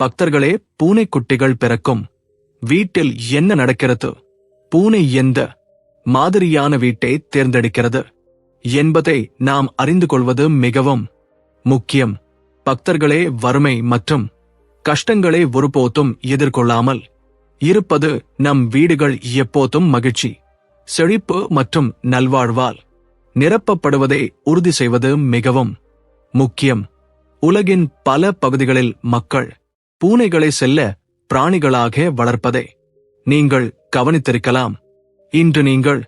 பக்தர்களே பூனைக்குட்டிகள் பிறக்கும். வீட்டில் என்ன நடக்கிறது? பூனை எந்த மாதிரியான வீட்டை தேர்ந்தெடுக்கிறது? என்பதை நாம் அறிந்து கொள்வது மிகவும் முக்கியம். பக்தர்களே வறுமை மற்றும் கஷ்டங்களை ஒருபோதும் எதிர்கொள்ளாமல் இருப்பது நம் வீடுகள் எப்போதும் மகிழ்ச்சி செழிப்பு மற்றும் நல்வாழ்வால் நிரப்பப்படுவதை உறுதி செய்வது மிகவும் முக்கியம். உலகின் பல பகுதிகளில் மக்கள் பூனைகளை செல்ல பிராணிகளாக வளர்ப்பதை. நீங்கள் கவனித்திருக்கலாம். இன்று நீங்கள்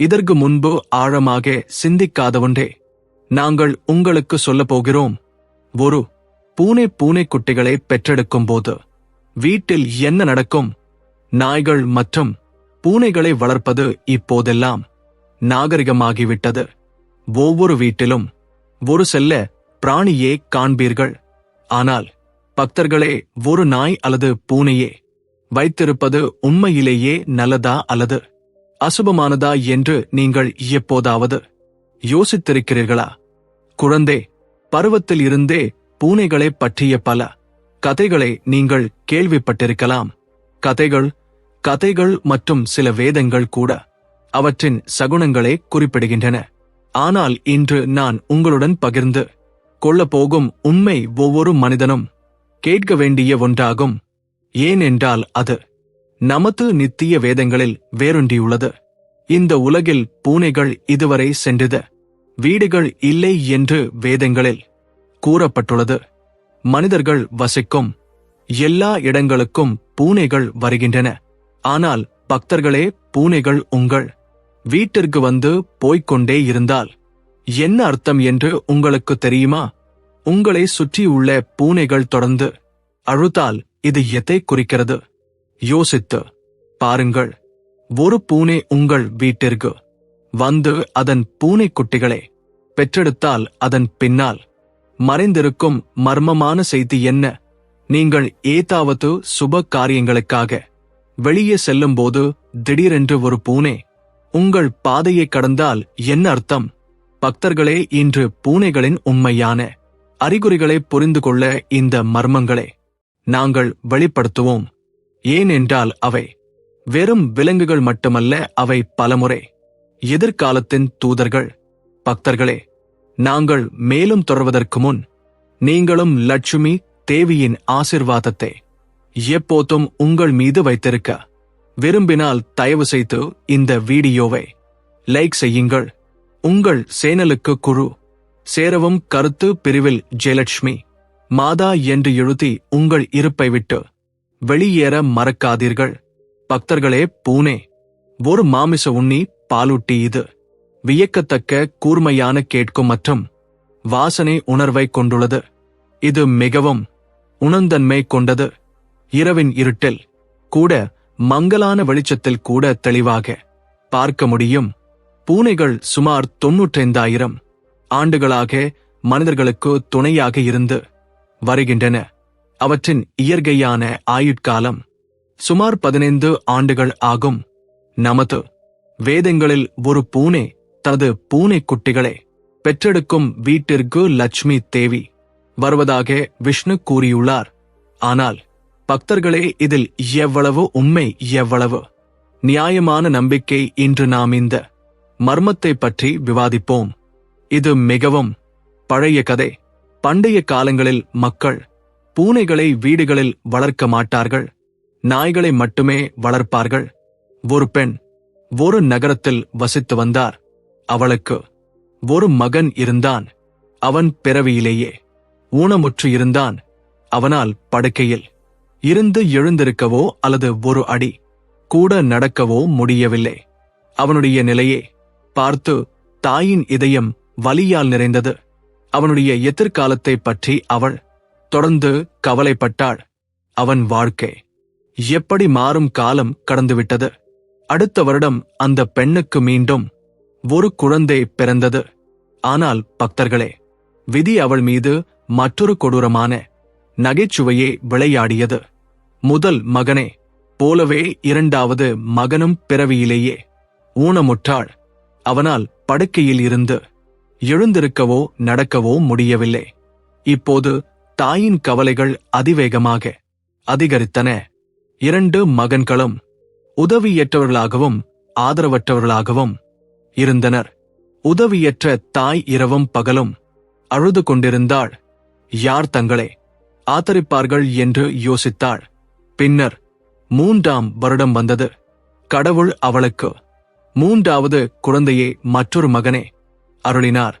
இதற்கு முன்பு ஆழமாக சிந்திக்காத ஒன்றே நாங்கள் உங்களுக்கு சொல்லப் போகிறோம். ஒரு பூனை பூனை குட்டிகளை பெற்றெடுக்கும் போது வீட்டில் என்ன நடக்கும்? நாய்கள் மற்றும் பூனைகளை வளர்ப்பது இப்போதெல்லாம் நாகரிகமாகிவிட்டது. ஒவ்வொரு வீட்டிலும் ஒரு செல்ல பிராணியே காண்பீர்கள். ஆனால் பக்தர்களே ஒரு நாய் அல்லது பூனையே வைத்திருப்பது உண்மையிலேயே நல்லதா அல்லது அசுபமானதா என்று நீங்கள் எப்போதாவது யோசித்திருக்கிறீர்களா? குழந்தை பருவத்தில் இருந்தே பூனைகளை பற்றிய பல கதைகளை நீங்கள் கேள்விப்பட்டிருக்கலாம். கதைகள் கதைகள் மற்றும் சில வேதங்கள் கூட அவற்றின் சகுனங்களை குறிப்பிடுகின்றன. ஆனால் இன்று நான் உங்களுடன் பகிர்ந்து கொள்ளப் போகும் உண்மை ஒவ்வொரு மனிதனும் கேட்க வேண்டிய ஒன்றாகும். ஏனென்றால் அது நமது நித்திய வேதங்களில் வேரூன்றியுள்ளது. இந்த உலகில் பூனைகள் இதுவரை சென்றது. வீடுகள் இல்லை என்று வேதங்களில் கூறப்பட்டுள்ளது. மனிதர்கள் வசிக்கும் எல்லா இடங்களுக்கும் பூனைகள் வருகின்றன. ஆனால் பக்தர்களே பூனைகள் உங்கள் வீட்டிற்கு வந்து போய்க்கொண்டே இருந்தால் என்ன அர்த்தம் என்று உங்களுக்கு தெரியுமா? உங்களை சுற்றியுள்ள பூனைகள் தொடர்ந்து அழுத்தால் இது எதை குறிக்கிறது? யோசித்து பாருங்கள். ஒரு பூனை உங்கள் வீட்டிற்கு வந்து அதன் பூனை குட்டிகளை பெற்றெடுத்தால் அதன் பின்னால் மறைந்திருக்கும் மர்மமான செய்தி என்ன? நீங்கள் ஏதாவது சுப காரியங்களுக்காக வெளியே செல்லும்போது திடீரென்று ஒரு பூனை உங்கள் பாதையை கடந்தால் என்ன அர்த்தம்? பக்தர்களே இன்று பூனைகளின் உண்மையான அறிகுறிகளை புரிந்து கொள்ள இந்த மர்மங்களை நாங்கள் வெளிப்படுத்துவோம். ஏனென்றால் அவை வெறும் விலங்குகள் மட்டுமல்ல அவை பலமுறை எதிர்காலத்தின் தூதர்கள். பக்தர்களே நாங்கள் மேலும் தொடர்வதற்கு முன் நீங்களும் லட்சுமி தேவியின் ஆசிர்வாதத்தை எப்போதும் உங்கள் மீது வைத்திருக்க விரும்பினால் தயவு செய்து இந்த வீடியோவை லைக் செய்யுங்கள். உங்கள் சேனலுக்கு குழு சேரவும் கருத்து பிரிவில் ஜெயலட்சுமி. மாதா என்று எழுதி உங்கள் இருப்பை விட்டு வெளியேற மறக்காதீர்கள். பக்தர்களே பூனே ஒரு மாமிச உண்ணி பாலூட்டி இது. வியக்கத்தக்க கூர்மையான கேட்கும் மற்றும் வாசனை உணர்வை கொண்டுள்ளது. இது மிகவும் உணர்ந்தன்மை கொண்டது. இரவின் இருட்டில் கூட மங்கலான வெளிச்சத்தில் கூட தெளிவாக பார்க்க முடியும். பூனைகள் சுமார் தொன்னூற்றைந்தாயிரம். ஆண்டுகளாக மனிதர்களுக்கு துணையாக இருந்து வருகின்றன. அவற்றின் இயற்கையான ஆயுட்காலம் சுமார் பதினைந்து ஆண்டுகள் ஆகும். நமது வேதங்களில் ஒரு பூனை தனது பூனை குட்டிகளை பெற்றெடுக்கும் வீட்டிற்கு லட்சுமி தேவி வருவதாக விஷ்ணு கூறியுள்ளார். ஆனால் பக்தர்களே இதில் எவ்வளவு உண்மை எவ்வளவு நியாயமான நம்பிக்கை இன்று நாம் இந்த மர்மத்தை பற்றி விவாதிப்போம். இது மிகவும் பழைய கதை. பண்டைய காலங்களில் மக்கள் பூனைகளை வீடுகளில் வளர்க்க மாட்டார்கள். நாய்களை மட்டுமே வளர்ப்பார்கள். ஒரு பெண் ஒரு நகரத்தில் வசித்து வந்தார். அவளுக்கு ஒரு மகன் இருந்தான். அவன் பிறவியிலேயே ஊனமுற்று இருந்தான். அவனால் படுக்கையில் இருந்து எழுந்திருக்கவோ அல்லது ஒரு அடி கூட நடக்கவோ முடியவில்லை. அவனுடைய நிலையை பார்த்து தாயின் இதயம் வலியால் நிறைந்தது. அவனுடைய எதிர்காலத்தை பற்றி அவள் தொடர்ந்து கவலைப்பட்டாள். அவன் வாழ்க்கை எப்படி மாறும் காலம் கடந்துவிட்டது. அடுத்த வருடம் அந்த பெண்ணுக்கு மீண்டும் ஒரு குழந்தை பிறந்தது. ஆனால் பக்தர்களே விதி அவள் மீது மற்றொரு கொடூரமான நகைச்சுவையே விளையாடியது. முதல் மகனே போலவே இரண்டாவது மகனும் பிறவியிலேயே ஊனமுற்றாள். அவனால் படுக்கையில் இருந்து எழுந்திருக்கவோ நடக்கவோ முடியவில்லை. இப்போது தாயின் கவலைகள் அதிவேகமாக அதிகரித்தன. இரண்டு மகன்களும் உதவியற்றவர்களாகவும் ஆதரவற்றவர்களாகவும் இருந்தனர். உதவியற்ற தாய் இரவும் பகலும் அழுது கொண்டிருந்தாள். யார் தங்களை ஆதரிப்பார்கள்? என்று யோசித்தாள். பின்னர் மூன்றாம் வருடம் வந்தது. கடவுள் அவளுக்கு மூன்றாவது குழந்தையே மற்றொரு மகனே அருளினார்.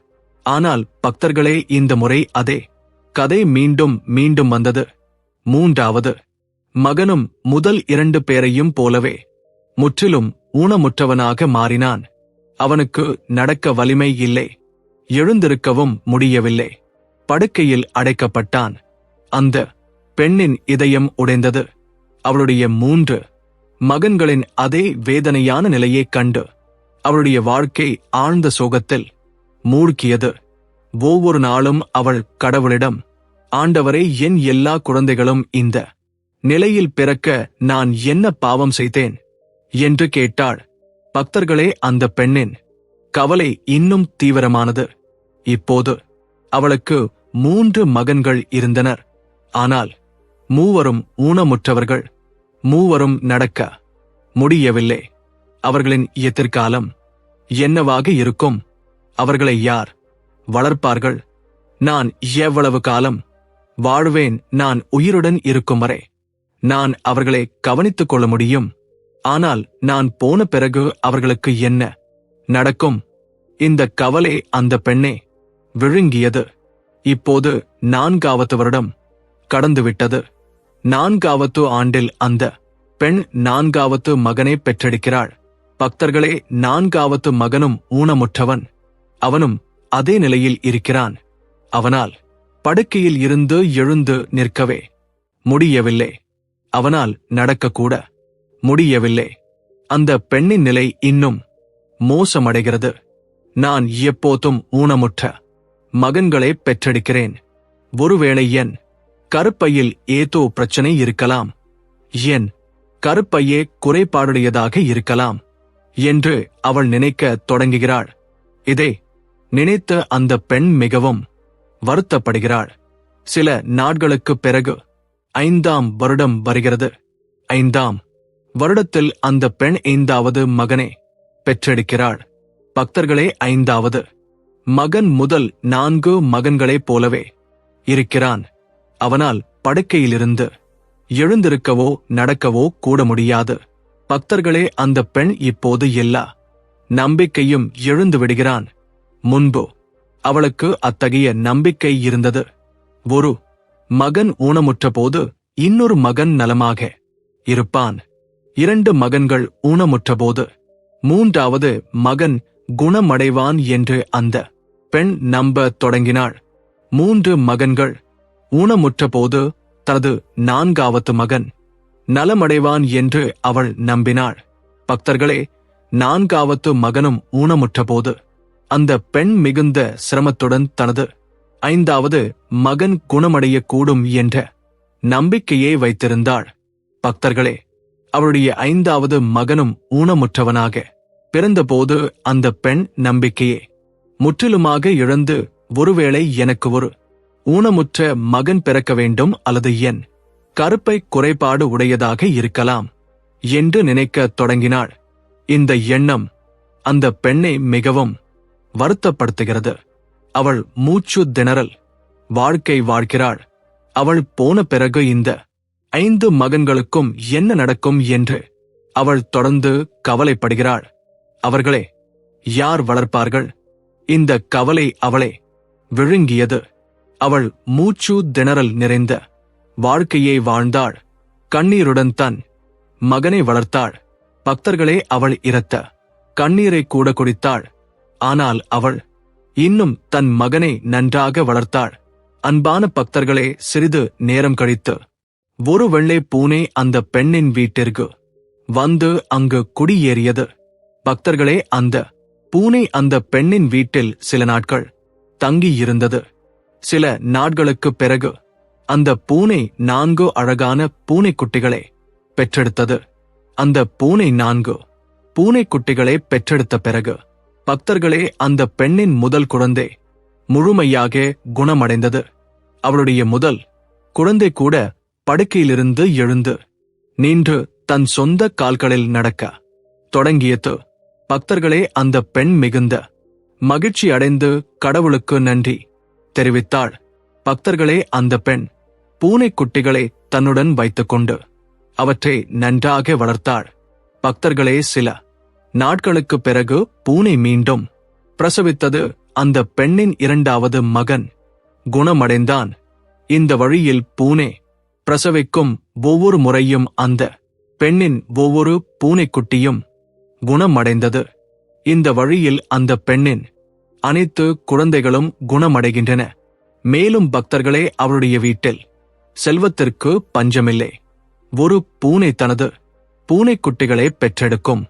ஆனால் பக்தர்களே இந்த முறை அதே. கதை மீண்டும் மீண்டும் வந்தது. மூன்றாவது. மகனும் முதல் இரண்டு பேரையும் போலவே. முற்றிலும் ஊனமுற்றவனாக மாறினான். அவனுக்கு நடக்க வலிமை இல்லை. எழுந்திருக்கவும் முடியவில்லை. படுக்கையில் அடைக்கப்பட்டான். அந்த பெண்ணின் இதயம் உடைந்தது. அவளுடைய மூன்று மகன்களின் அதே வேதனையான நிலையைக் கண்டு அவளுடைய வாழ்க்கை ஆழ்ந்த சோகத்தில் மூழ்கியது. ஒவ்வொரு நாளும் அவள் கடவுளிடம் ஆண்டவரே என் எல்லா குழந்தைகளும் இந்த நிலையில் பிறக்க நான் என்ன பாவம் செய்தேன்? என்று கேட்டாள். பக்தர்களே அந்த பெண்ணின் கவலை இன்னும் தீவிரமானது. இப்போது அவளுக்கு மூன்று மகன்கள் இருந்தனர். ஆனால் மூவரும் ஊனமுற்றவர்கள். மூவரும் நடக்க முடியவில்லை. அவர்களின் எதிர்காலம் என்னவாக இருக்கும்? அவர்களை யார் வளர்ப்பார்கள்? நான் எவ்வளவு காலம் வாழ்வேன்? நான் உயிருடன் இருக்கும் வரை நான் அவர்களை கவனித்துக் கொள்ள முடியும். ஆனால் நான் போன பிறகு அவர்களுக்கு என்ன நடக்கும்? இந்த கவலை அந்த பெண்ணே விழுங்கியது. இப்போது நான்காவது வருடம் கடந்துவிட்டது. நான்காவது ஆண்டில் அந்த பெண் நான்காவது மகனை பெற்றெடுக்கிறாள். பக்தர்களே நான்காவது மகனும் ஊனமுற்றவன். அவனும் அதே நிலையில் இருக்கிறான். அவனால் படுக்கையில் இருந்து எழுந்து நிற்கவே முடியவில்லை. அவனால் நடக்கக்கூட முடியவில்லை. அந்த பெண்ணின் நிலை இன்னும் மோசமடைகிறது. நான் எப்போதும் ஊனமுற்ற மகன்களை பெற்றெடுக்கிறேன். ஒருவேளை என் கருப்பையில் ஏதோ பிரச்சனை இருக்கலாம். என் கருப்பையே குறைபாடுடையதாக இருக்கலாம் என்று அவள் நினைக்க தொடங்குகிறாள். இதே நினைத்த அந்த பெண் மிகவும் வருத்தப்படுகிறாள். சில நாட்களுக்குப் பிறகு ஐந்தாம் வருடம் வருகிறது. ஐந்தாம் வருடத்தில் அந்த பெண் ஐந்தாவது மகனை பெற்றெடுக்கிறாள். பக்தர்களே ஐந்தாவது மகன் முதல் நான்கு மகன்களைப் போலவே இருக்கிறான். அவனால் படுக்கையிலிருந்து எழுந்திருக்கவோ நடக்கவோ கூட முடியாது. பக்தர்களே அந்த பெண் இப்போது எல்லா நம்பிக்கையும் எழுந்து விடுகிறான். முன்பு அவளுக்கு அத்தகைய நம்பிக்கை இருந்தது. ஒரு மகன் ஊனமுற்றபோது இன்னொரு மகன் நலமாக இருப்பான். இரண்டு மகன்கள் ஊனமுற்றபோது மூன்றாவது மகன் குணமடைவான் என்று அந்த பெண் நம்ப தொடங்கினாள். மூன்று மகன்கள் ஊனமுற்றபோது தனது நான்காவது மகன் நலமடைவான் என்று அவள் நம்பினாள். பக்தர்களே நான்காவது மகனும் ஊனமுற்றபோது அந்த பெண் மிகுந்த சிரமத்துடன் தனது ஐந்தாவது மகன் குணமடையக்கூடும் என்ற நம்பிக்கையை வைத்திருந்தாள். பக்தர்களே அவளுடைய ஐந்தாவது மகனும் ஊனமுற்றவனாக பிறந்தபோது அந்த பெண் நம்பிக்கையே முற்றிலுமாக இழந்து ஒருவேளை எனக்கு ஒரு ஊனமுற்ற மகன் பிறக்க வேண்டும் அல்லது என் கருப்பை குறைபாடு உடையதாக இருக்கலாம் என்று நினைக்கத் தொடங்கினாள். இந்த எண்ணம் அந்த பெண்ணை மிகவும் வருத்தப்படுத்துகிறது. அவள் மூச்சு திணறல். வாழ்க்கை வாழ்கிறாள். அவள் போன பிறகு இந்த ஐந்து மகன்களுக்கும் என்ன நடக்கும் என்று அவள் தொடர்ந்து கவலைப்படுகிறாள். அவர்களே யார் வளர்ப்பார்கள்? இந்த கவலை அவளை விழுங்கியது. அவள் மூச்சு திணறல் நிறைந்த வாழ்க்கையை வாழ்ந்தாள். கண்ணீருடன் தன் மகனை வளர்த்தாள். பக்தர்களே அவள் இரத்த கண்ணீரை கூட குடித்தாள். ஆனால் அவள் இன்னும் தன் மகனை நன்றாக வளர்த்தாள். அன்பான பக்தர்களே சிறிது நேரம் கழித்து ஒரு வெள்ளை பூனை அந்த பெண்ணின் வீட்டிற்கு வந்து அங்கு குடியேறியது. பக்தர்களே அந்த பூனை அந்த பெண்ணின் வீட்டில் சில நாட்கள் தங்கியிருந்தது. சில நாட்களுக்குப் பிறகு அந்த பூனை நான்கு அழகான பூனைக்குட்டிகளை பெற்றெடுத்தது. அந்த பூனை நான்கு பூனைக்குட்டிகளை பெற்றெடுத்த பிறகு பக்தர்களே அந்த பெண்ணின் முதல் குழந்தை முழுமையாக குணமடைந்தது. அவளுடைய முதல் குழந்தை கூட படுக்கையிலிருந்து எழுந்து நின்று தன் சொந்த கால்களில் நடக்க தொடங்கியது. பக்தர்களே அந்த பெண் மிகுந்த மகிழ்ச்சி அடைந்து கடவுளுக்கு நன்றி தெரிவித்தாள். பக்தர்களே அந்த பெண் பூனைக்குட்டிகளை தன்னுடன் வைத்துக்கொண்டு அவற்றை நன்றாக வளர்த்தாள். பக்தர்களே சில நாட்களுக்குப் பிறகு பூனை மீண்டும் பிரசவித்தது அந்த பெண்ணின் இரண்டாவது மகன். குணமடைந்தான். இந்த வழியில் பூனே பிரசவிக்கும் ஒவ்வொரு முறையும் அந்த பெண்ணின் ஒவ்வொரு பூனைக்குட்டியும் குணமடைந்தது. இந்த வழியில் அந்த பெண்ணின் அனைத்து குழந்தைகளும் குணமடைகின்றன. மேலும் பக்தர்களே அவருடைய வீட்டில் செல்வத்திற்கு பஞ்சமில்லை. ஒரு பூனை தனது பூனைக்குட்டிகளை பெற்றெடுக்கும்.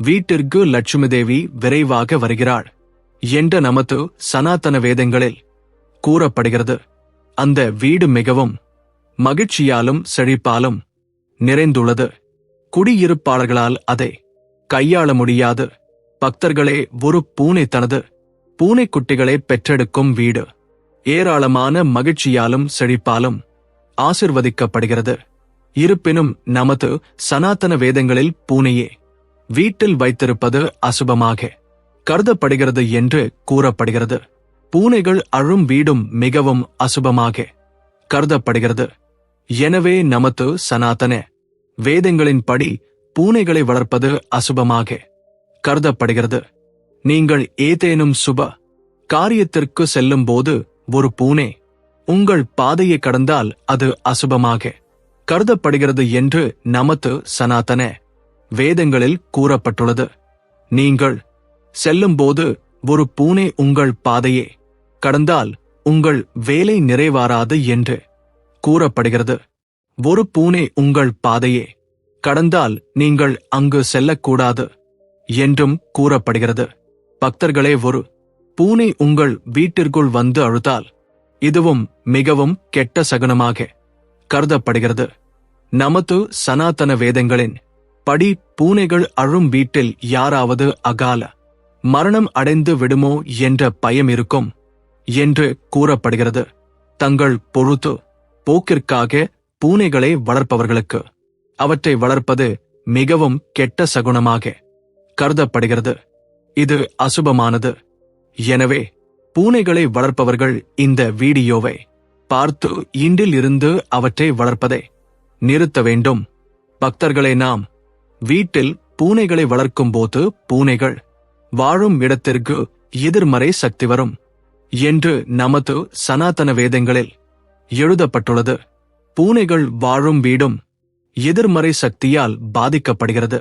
வீட்டிற்கு லட்சுமி தேவி விரைவாக வருகிறாள். என்ற நமது சனாதன வேதங்களில் கூறப்படுகிறது. அந்த வீடு மிகவும் மகிழ்ச்சியாலும் செழிப்பாலும் நிறைந்துள்ளது. குடியிருப்பாளர்களால் அதை கையாள முடியாது. பக்தர்களே ஒரு பூனை தனது பூனைக்குட்டிகளை பெற்றெடுக்கும் வீடு. ஏராளமான மகிழ்ச்சியாலும் செழிப்பாலும் ஆசிர்வதிக்கப்படுகிறது. இருப்பினும் நமது சனாதன வேதங்களில் பூனையே வீட்டில் வைத்திருப்பது அசுபமாக. கருதப்படுகிறது என்று கூறப்படுகிறது. பூனைகள் அழும் வீடும் மிகவும் அசுபமாக. கருதப்படுகிறது. எனவே நமது சனாதன. வேதங்களின்படி பூனைகளை வளர்ப்பது அசுபமாக. கருதப்படுகிறது. நீங்கள் ஏதேனும் சுப காரியத்திற்கு செல்லும்போது ஒரு பூனை உங்கள் பாதையை கடந்தால் அது அசுபமாக. கருதப்படுகிறது என்று நமது சனாதன. வேதங்களில் கூறப்பட்டுள்ளது. நீங்கள் செல்லும்போது ஒரு பூனை உங்கள் பாதையே கடந்தால் உங்கள் வேலை நிறைவாராது என்று கூறப்படுகிறது. ஒரு பூனை உங்கள் பாதையே கடந்தால் நீங்கள் அங்கு செல்லக்கூடாது என்றும் கூறப்படுகிறது. பக்தர்களே ஒரு பூனை உங்கள் வீட்டிற்குள் வந்து அழுதால் இதுவும் மிகவும் கெட்ட சகுனமாக கருதப்படுகிறது. நமது சனாதன வேதங்களின் படி பூனைகள் அழும் வீட்டில் யாராவது அகால மரணம் அடைந்து விடுமோ என்ற பயம் இருக்கும் என்று கூறப்படுகிறது. தங்கள் பொழுது போக்கிற்காக பூனைகளை வளர்ப்பவர்களுக்கு. அவற்றை வளர்ப்பது மிகவும் கெட்ட சகுனமாக கருதப்படுகிறது. இது அசுபமானது. எனவே பூனைகளை வளர்ப்பவர்கள் இந்த வீடியோவை பார்த்து இன்றில் இருந்து அவற்றை வளர்ப்பதை நிறுத்த வேண்டும். பக்தர்களை நாம் வீட்டில் பூனைகளை வளர்க்கும்போது பூனைகள் வாழும் இடத்திற்கு எதிர்மறை சக்தி வரும் என்று நமது சனாதன வேதங்களில் எழுதப்பட்டுள்ளது. பூனைகள் வாழும் வீடும் எதிர்மறை சக்தியால் பாதிக்கப்படுகிறது.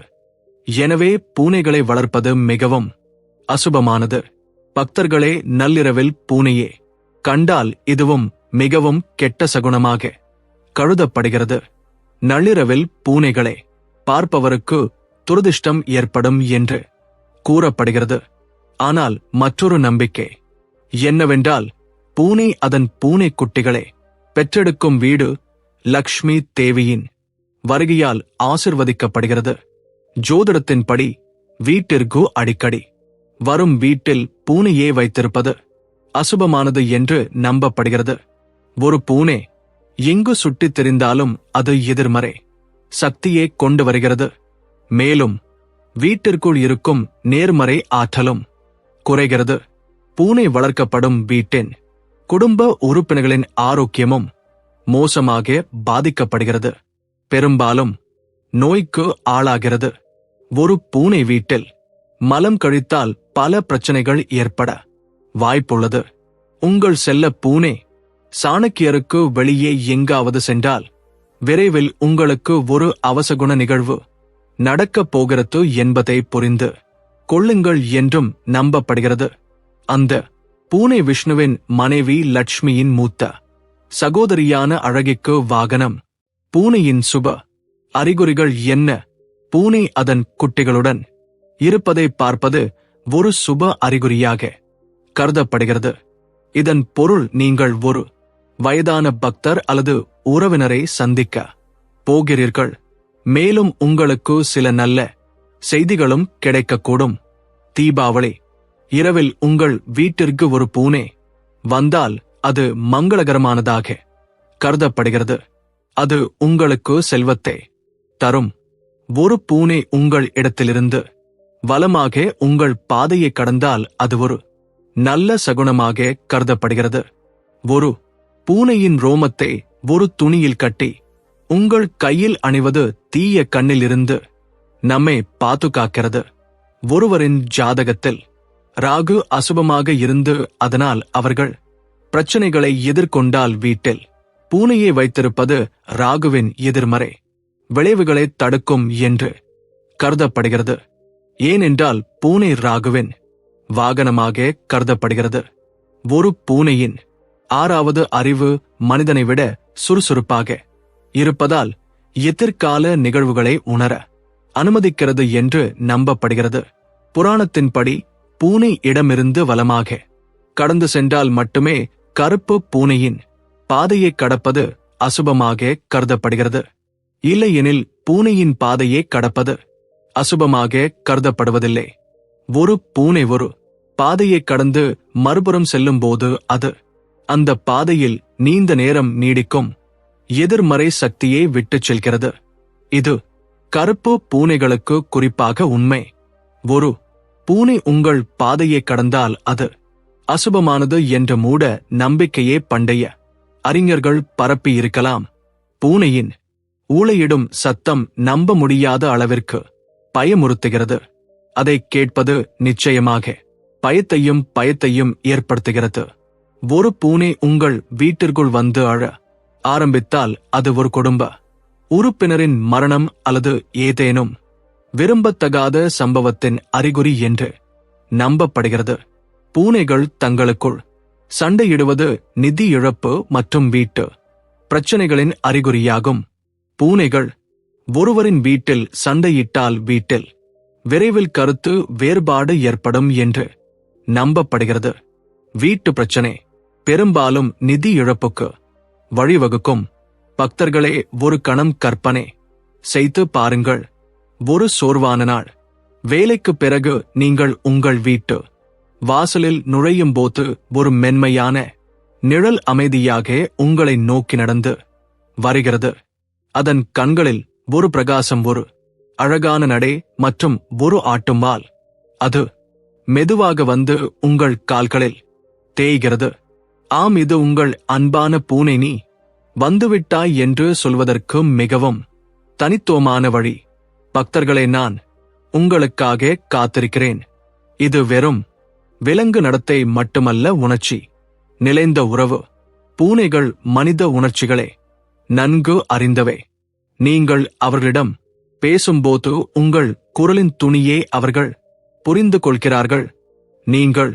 எனவே பூனைகளை வளர்ப்பது மிகவும் அசுபமானது. பக்தர்களே நள்ளிரவில் பூனையே கண்டால் இதுவும் மிகவும் கெட்ட சகுனமாக கருதப்படுகிறது. நள்ளிரவில் பூனைகளே பார்ப்பவருக்கு துரதிர்ஷ்டம் ஏற்படும் என்று கூறப்படுகிறது. ஆனால் மற்றொரு நம்பிக்கை என்னவென்றால் பூனை அதன் பூனை குட்டிகளை பெற்றெடுக்கும் வீடு லக்ஷ்மி தேவியின் வருகையால் ஆசிர்வதிக்கப்படுகிறது. ஜோதிடத்தின்படி வீட்டிற்கு அடிக்கடி வரும் வீட்டில் பூனையே வைத்திருப்பது அசுபமானது என்று நம்பப்படுகிறது. ஒரு பூனை எங்கு சுட்டித் தெரிந்தாலும் அது எதிர்மறை. சக்தியை கொண்டு வருகிறது. மேலும் வீட்டிற்குள் இருக்கும் நேர்மறை ஆற்றலும் குறைகிறது. பூனை வளர்க்கப்படும் வீட்டின் குடும்ப உறுப்பினர்களின் ஆரோக்கியமும் மோசமாக பாதிக்கப்படுகிறது. பெரும்பாலும் நோய்க்கு ஆளாகிறது. ஒரு பூனை வீட்டில் மலம் கழித்தால் பல பிரச்சனைகள் ஏற்பட வாய்ப்புள்ளது. உங்கள் செல்ல பூனை சாணக்கியருக்கு வெளியே எங்காவது சென்றால் விரைவில் உங்களுக்கு ஒரு அவசகுண நிகழ்வு நடக்கப் போகிறது என்பதை புரிந்து கொள்ளுங்கள் என்றும் நம்பப்படுகிறது. அந்த பூனை விஷ்ணுவின் மனைவி லட்சுமியின் மூத்த சகோதரியான அழகிக்கு வாகனம். பூனையின் சுப அறிகுறிகள் என்ன? பூனை அதன் குட்டிகளுடன் இருப்பதை பார்ப்பது ஒரு சுப அறிகுறியாக கருதப்படுகிறது. இதன் பொருள் நீங்கள் ஒரு வயதான பக்தர் அல்லது உறவினரை சந்திக்க. போகிறீர்கள். மேலும் உங்களுக்கு சில நல்ல செய்திகளும் கிடைக்கக்கூடும். தீபாவளி. இரவில் உங்கள் வீட்டிற்கு ஒரு பூனே. வந்தால் அது மங்களகரமானதாக கருதப்படுகிறது. அது உங்களுக்கு செல்வத்தை தரும். ஒரு பூனை உங்கள் இடத்திலிருந்து வலமாக உங்கள் பாதையை கடந்தால் அது ஒரு நல்ல சகுனமாக கருதப்படுகிறது. ஒரு பூனையின் ரோமத்தை ஒரு துணியில் கட்டி உங்கள் கையில் அணிவது தீய கண்ணிலிருந்து நம்மை பாதுகாக்கிறது. ஒருவரின் ஜாதகத்தில் ராகு அசுபமாக இருந்து அதனால் அவர்கள் பிரச்சனைகளை எதிர்கொண்டால் வீட்டில் பூனையை வைத்திருப்பது ராகுவின் எதிர்மறை விளைவுகளை தடுக்கும் என்று கருதப்படுகிறது. ஏனென்றால் பூனை ராகுவின் வாகனமாக கருதப்படுகிறது. ஒரு பூனையின் ஆறாவது அறிவு மனிதனை விட சுறுசுறுப்பாக இருப்பதால் எதிர்கால நிகழ்வுகளை உணர அனுமதிக்கிறது என்று நம்பப்படுகிறது. புராணத்தின்படி பூனை இடமிருந்து வலமாக கடந்து சென்றால் மட்டுமே கருப்பு பூனையின் பாதையை கடப்பது அசுபமாக கருதப்படுகிறது. இல்லையெனில் பூனையின் பாதையை கடப்பது அசுபமாக கருதப்படுவதில்லை. ஒரு பூனை ஒரு பாதையை கடந்து மறுபுறம் செல்லும்போது அது அந்த பாதையில் நீந்த நேரம் நீடிக்கும் எதிர்மறை சக்தியை விட்டுச் செல்கிறது. இது கருப்பு பூனைகளுக்கு குறிப்பாக உண்மை. ஒரு பூனை உங்கள் பாதையை கடந்தால் அது அசுபமானது என்ற மூட நம்பிக்கையே பண்டைய அறிஞர்கள் பரப்பி இருக்கலாம். பூனையின் ஊளையிடும் சத்தம் நம்ப முடியாத அளவிற்கு பயமுறுத்துகிறது. அதை கேட்பது நிச்சயமாக பயத்தையும் பயத்தையும் ஏற்படுத்துகிறது. ஒரு பூனை உங்கள் வீட்டிற்குள் வந்து அழ ஆரம்பித்தால் அது ஒரு குடும்ப. உறுப்பினரின் மரணம் அல்லது ஏதேனும் விரும்பத்தகாத சம்பவத்தின் அறிகுறி என்று நம்பப்படுகிறது. பூனைகள் தங்களுக்குள் சண்டையிடுவது நிதி இழப்பு மற்றும் வீட்டு பிரச்சனைகளின் அறிகுறியாகும். பூனைகள் ஒருவரின் வீட்டில் சண்டையிட்டால் வீட்டில் விரைவில் கருத்து வேறுபாடு ஏற்படும் என்று நம்பப்படுகிறது. வீட்டு பிரச்சனை பெரும்பாலும் நிதி இழப்புக்கு வழிவகுக்கும். பக்தர்களே ஒரு கணம் கற்பனை. செய்து பாருங்கள். ஒரு சோர்வான நாள். வேலைக்கு பிறகு நீங்கள் உங்கள் வீட்டு வாசலில் நுழையும் போது ஒரு மென்மையான நிழல் அமைதியாக உங்களை நோக்கி நடந்து வருகிறது. அதன் கண்களில் ஒரு பிரகாசம் ஒரு அழகான நடை மற்றும் ஒரு ஆட்டுமால் அது மெதுவாக வந்து உங்கள் கால்களில் தேய்கிறது. ஆம் இது உங்கள் அன்பான பூனை நீ வந்துவிட்டாய் என்று சொல்வதற்கு மிகவும் தனித்துவமான வழி. பக்தர்களே நான் உங்களுக்காக காத்திருக்கிறேன். இது வெறும் விலங்கு நடத்தை மட்டுமல்ல உணர்ச்சி. நிலைந்த உறவு பூனைகள் மனித உணர்ச்சிகளே நன்கு அறிந்தவை. நீங்கள் அவர்களிடம் பேசும்போது உங்கள் குரலின் துணியே அவர்கள் புரிந்து கொள்கிறார்கள். நீங்கள்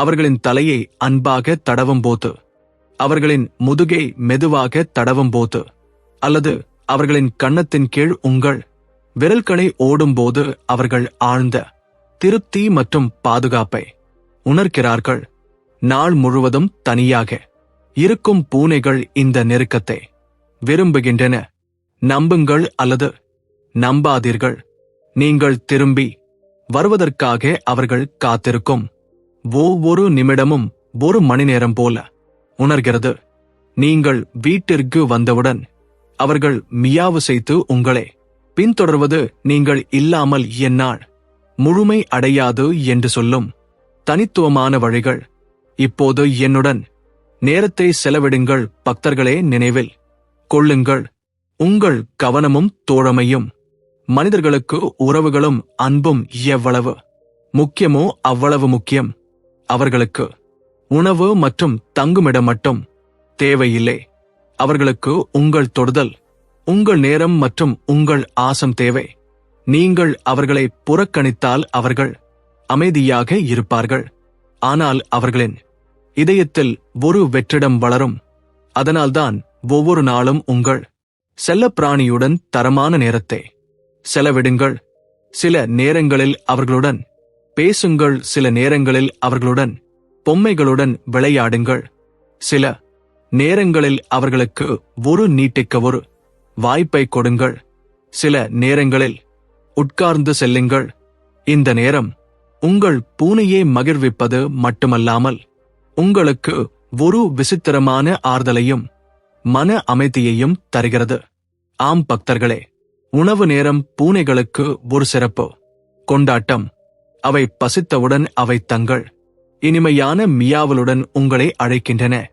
அவர்களின் தலையை அன்பாக தடவும் போது அவர்களின் முதுகை மெதுவாக தடவும் போது அல்லது அவர்களின் கன்னத்தின் கீழ் உங்கள் விரல்களை ஓடும்போது அவர்கள் ஆழ்ந்த திருப்தி மற்றும் பாதுகாப்பை உணர்கிறார்கள். நாள் முழுவதும் தனியாக இருக்கும் பூனைகள் இந்த நெருக்கத்தை விரும்புகின்றன. நம்புங்கள் அல்லது நம்பாதீர்கள். நீங்கள் திரும்பி வருவதற்காக அவர்கள் காத்திருக்கும். ஒவ்வொரு நிமிடமும் ஒரு மணி நேரம் போல உணர்கிறது. நீங்கள் வீட்டிற்கு வந்தவுடன் அவர்கள் மியாவு செய்து உங்களே பின்தொடர்வது நீங்கள் இல்லாமல் என்னால் முழுமை அடையாது என்று சொல்லும் தனித்துவமான வழிகள் இப்போது என்னுடன் நேரத்தை செலவிடுங்கள் பக்தர்களே நினைவில். கொள்ளுங்கள் உங்கள் கவனமும் தோழமையும் மனிதர்களுக்கு உறவுகளும் அன்பும் எவ்வளவு முக்கியமோ அவ்வளவு முக்கியம். அவர்களுக்கு உணவு மற்றும் தங்குமிடம் மட்டும் தேவையில்லை. அவர்களுக்கு உங்கள் தொடுதல் உங்கள் நேரம் மற்றும் உங்கள் ஆசம் தேவை. நீங்கள் அவர்களை புறக்கணித்தால் அவர்கள் அமைதியாக இருப்பார்கள். ஆனால் அவர்களின் இதயத்தில் ஒரு வெற்றிடம் வளரும். அதனால்தான் ஒவ்வொரு நாளும் உங்கள் செல்லப்பிராணியுடன் தரமான நேரத்தை செலவிடுங்கள். சில நேரங்களில் அவர்களுடன் பேசுங்கள் சில நேரங்களில் அவர்களுடன் பொம்மைகளுடன் விளையாடுங்கள். சில நேரங்களில் அவர்களுக்கு ஒரு நீட்டிக்க ஒரு வாய்ப்பை கொடுங்கள். சில நேரங்களில் உட்கார்ந்து செல்லுங்கள். இந்த நேரம் உங்கள் பூனையை மகிழ்விப்பது மட்டுமல்லாமல் உங்களுக்கு ஒரு விசித்திரமான ஆறுதலையும் மன அமைதியையும் தருகிறது. ஆம் பக்தர்களே உணவு நேரம் பூனைகளுக்கு ஒரு சிறப்பு. கொண்டாட்டம் அவை பசித்தவுடன் அவை தங்கள். இனிமையான மியாவலுடன் உங்களை அழைக்கின்றன.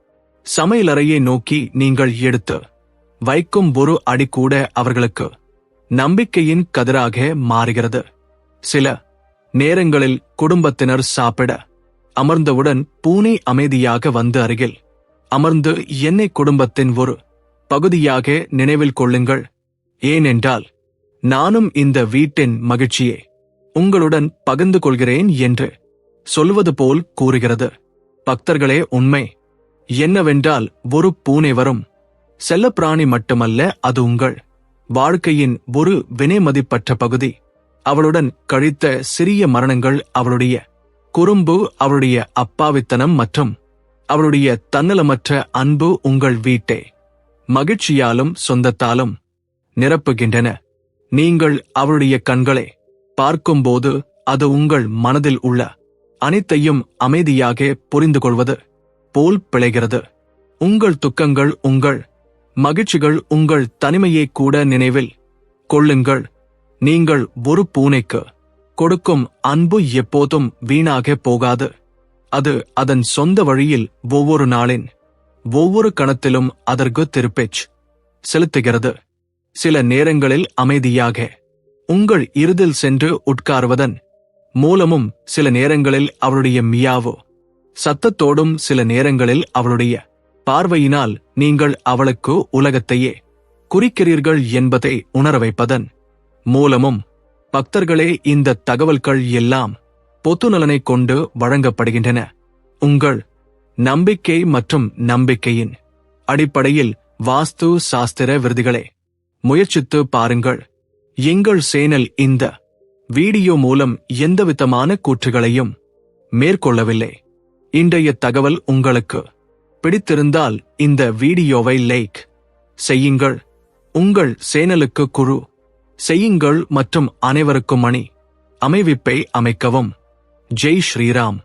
சமையலறையை நோக்கி நீங்கள் எடுத்து. வைக்கும் ஒரு அடி கூட அவர்களுக்கு. நம்பிக்கையின் கதிராக மாறுகிறது. சில நேரங்களில் குடும்பத்தினர் சாப்பிட. அமர்ந்தவுடன் பூனை அமைதியாக வந்து அருகில். அமர்ந்து என்னை குடும்பத்தின் ஒரு பகுதியாக நினைவில் கொள்ளுங்கள். ஏனென்றால் நானும் இந்த வீட்டின் மகிழ்ச்சியே. உங்களுடன் பகிர்ந்து கொள்கிறேன் என்று சொல்வது போல் கூறுகிறது. பக்தர்களே உண்மை. என்னவென்றால் ஒரு பூனை வரும் செல்லப்பிராணி மட்டுமல்ல அது உங்கள் வாழ்க்கையின் ஒரு வினைமதிப்பற்ற பகுதி. அவளுடன் கழித்த சிறிய மரணங்கள் அவளுடைய குறும்பு அவளுடைய அப்பாவித்தனம் மற்றும் அவளுடைய தன்னலமற்ற அன்பு உங்கள் வீட்டை மகிழ்ச்சியாலும் சொந்தத்தாலும் நிரப்புகின்றன. நீங்கள் அவளுடைய கண்களே பார்க்கும்போது அது உங்கள் மனதில் உள்ள அனைத்தையும் அமைதியாக புரிந்து கொள்வது போல் பிழைகிறது. உங்கள் துக்கங்கள் உங்கள் மகிழ்ச்சிகள் உங்கள் தனிமையை கூட நினைவில் கொள்ளுங்கள். நீங்கள் ஒரு பூனைக்கு கொடுக்கும் அன்பு எப்போதும் வீணாக போகாது. அது அதன் சொந்த வழியில் ஒவ்வொரு நாளின் ஒவ்வொரு கணத்திலும் அதற்கு திருப்பெச் செலுத்துகிறது. சில நேரங்களில் அமைதியாக உங்கள் இருதில் சென்று உட்காருவதன் மூலமும் சில நேரங்களில் அவளுடைய மியாவோ சத்தத்தோடும் சில நேரங்களில் அவளுடைய பார்வையினால் நீங்கள் அவளுக்கு உலகத்தையே குறிக்கிறீர்கள் என்பதை உணர வைப்பதன் மூலமும் பக்தர்களே இந்த தகவல்கள் எல்லாம் பொத்துநலனை கொண்டு வழங்கப்படுகின்றன. உங்கள் நம்பிக்கை மற்றும் நம்பிக்கையின் அடிப்படையில் வாஸ்து சாஸ்திர விருதிகளே முயற்சித்து பாருங்கள். எங்கள் சேனல் இந்த வீடியோ மூலம் எந்தவிதமான கூற்றுகளையும் மேற்கொள்ளவில்லை. இன்றைய தகவல் உங்களுக்கு பிடித்திருந்தால் இந்த வீடியோவை லைக் செய்யுங்கள். உங்கள் சேனலுக்கு குழு செய்யுங்கள் மற்றும் அனைவருக்கும் மணி அமைவிப்பை அமைக்கவும். ஜெய் ஸ்ரீராம்.